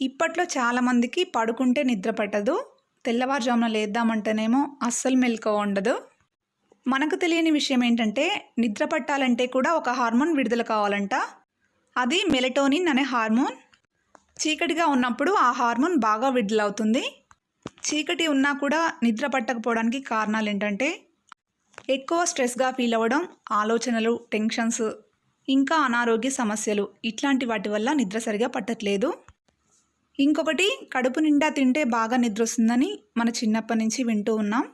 ఇప్పట్లో చాలామందికి పడుకుంటే నిద్ర పట్టదు తెల్లవారుజామున లేద్దామంటేనేమో అస్సలు మెలకు ఉండదు. మనకు తెలియని విషయం ఏంటంటే నిద్ర పట్టాలంటే కూడా ఒక హార్మోన్ విడుదల కావాలంట. అది మెలటోనిన్ అనే హార్మోన్. చీకటిగా ఉన్నప్పుడు ఆ హార్మోన్ బాగా విడుదలవుతుంది. చీకటి ఉన్నా కూడా నిద్ర పట్టకపోవడానికి కారణాలు ఏంటంటే ఎక్కువ స్ట్రెస్గా ఫీల్ అవ్వడం ఆలోచనలు టెన్షన్స్ ఇంకా అనారోగ్య సమస్యలు ఇట్లాంటి వాటి వల్ల నిద్ర సరిగా పట్టట్లేదు. ఇంకొకటి కడుపు నిండా తింటే బాగా నిద్ర వస్తుందని మన చిన్నప్పటి నుంచి వింటూ ఉన్నాం.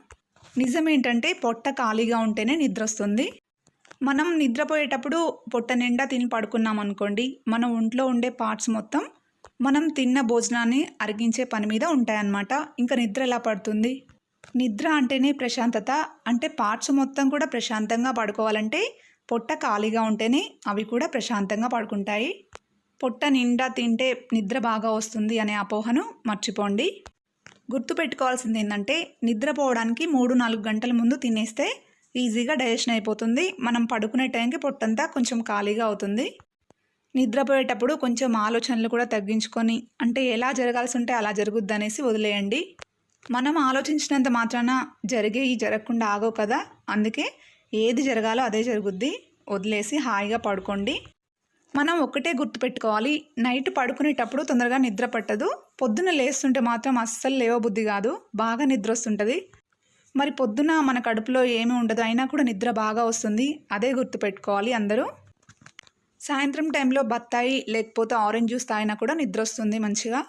నిజం ఏంటంటే పొట్ట ఖాళీగా ఉంటేనే నిద్ర వస్తుంది మనం నిద్రపోయేటప్పుడు పొట్ట నిండా తిని పడుకున్నాం అనుకోండి మన ఒంట్లో ఉండే పార్ట్స్ మొత్తం మనం తిన్న భోజనాన్ని అరిగించే పని మీద ఉంటాయన్నమాట. ఇంకా నిద్ర ఎలా పడుతుంది? నిద్ర అంటేనే ప్రశాంతత. అంటే పార్ట్స్ మొత్తం కూడా ప్రశాంతంగా పడుకోవాలంటే పొట్ట ఖాళీగా ఉంటేనే అవి కూడా ప్రశాంతంగా పడుకుంటాయి. పొట్ట నిండా తింటే నిద్ర బాగా వస్తుంది అనే అపోహను మర్చిపోండి. గుర్తుపెట్టుకోవాల్సింది ఏంటంటే నిద్రపోవడానికి మూడు నాలుగు గంటల ముందు తినేస్తే ఈజీగా డైజెషన్ అయిపోతుంది. మనం పడుకునే టైంకి పొట్టంతా కొంచెం ఖాళీగా అవుతుంది. నిద్రపోయేటప్పుడు కొంచెం ఆలోచనలు కూడా తగ్గించుకొని అంటే ఎలా జరగాల్సి ఉంటే అలా జరుగుద్ది అనేసి వదిలేయండి. మనం ఆలోచించినంత మాత్రాన జరిగే ఈ జరగకుండా ఆగవు కదా. అందుకే ఏది జరగాలో అదే జరుగుద్ది. వదిలేసి హాయిగా పడుకోండి. మనం ఒకటే గుర్తుపెట్టుకోవాలి. నైట్ పడుకునేటప్పుడు తొందరగా నిద్ర పట్టదు. పొద్దున లేస్తుంటే మాత్రం అస్సలు లేవబుద్ధి కాదు. బాగా నిద్ర వస్తుంటుంది. మరి పొద్దున మన కడుపులో ఏమీ ఉండదు అయినా కూడా నిద్ర బాగా వస్తుంది. అదే గుర్తుపెట్టుకోవాలి అందరూ. సాయంత్రం టైంలో బత్తాయి లేకపోతే ఆరెంజ్ జ్యూస్ తాగినా కూడా నిద్ర వస్తుంది మంచిగా.